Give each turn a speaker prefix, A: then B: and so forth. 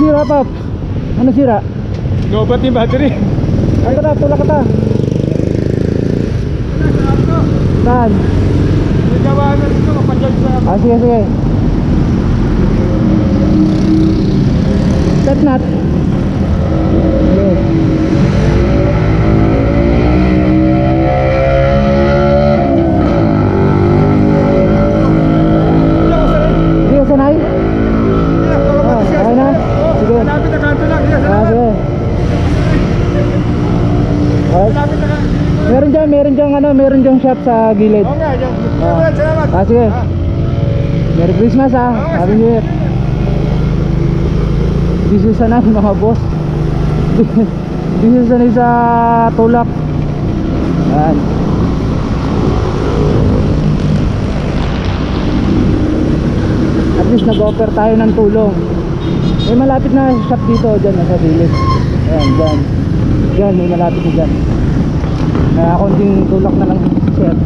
A: nga pop. Ano sira?
B: Lobat yung battery.
A: Ay, tara, tulak ka ta. Saan?
B: May gawa na dito kapadyag sa...
A: Ah, sige, sige. Set nut. Meron dyan, meron dyan, ano, meron dyan shop sa gilid.
B: Oo nga, yan.
A: Ah.
B: Salamat.
A: Ah, sige. Merry Christmas ah.
B: Okay,
A: Happy New Year. This is sanay mga boss. This is sanay sa tulak. Yan. At least nag-offer tayo ng tulong. May malapit na shop dito dyan sa gilid. Ayan, dyan. Dyan, may malapit na dyan. Kaya konting tulak na lang sir.